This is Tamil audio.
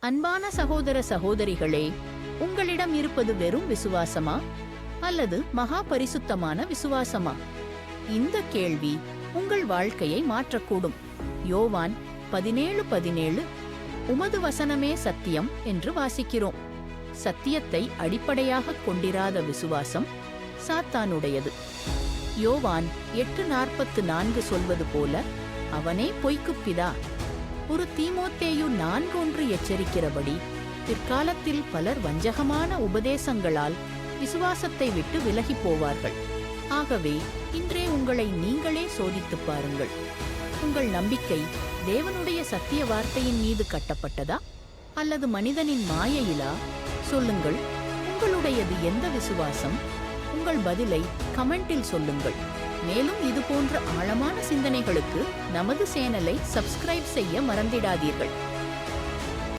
அன்பான சகோதர சகோதரிகளே உங்களிடம் இருப்பது வெறும் விசுவாசமா? அல்லது மகா பரிசுத்தமான விசுவாசமா? இந்த கேள்வி உங்கள் வாழ்க்கையை மாற்றக்கூடும். யோவான் பதினேழு பதினேழு உமது வசனமே சத்தியம் என்று வாசிக்கிறோம். சத்தியத்தை அடிப்படையாகக் கொண்டிராத விசுவாசம் சாத்தானுடையது. யோவான் எட்டு நாற்பத்து நான்கு சொல்வது போல அவனே பொய்க்குப் பிதா. ஒரு தீமோத்தேயு நான்கொன்று எச்சரிக்கிறபடி பிற்காலத்தில் பலர் வஞ்சகமான உபதேசங்களால் விசுவாசத்தை விட்டு விலகிப் போவார்கள். ஆகவே இன்றே உங்களை நீங்களே சோதித்துப் பாருங்கள். உங்கள் நம்பிக்கை தேவனுடைய சத்திய வார்த்தையின் மீது கட்டப்பட்டதா? அல்லது மனிதனின் மாயையிலா? சொல்லுங்கள். உங்களுடையது எந்த விசுவாசம்? உங்கள் பதிலை கமெண்டில் சொல்லுங்கள். மேலும் இது போன்ற ஆழமான சிந்தனைகளுக்கு நமது சேனலை சப்ஸ்கிரைப் செய்ய மறந்திடாதீர்கள்.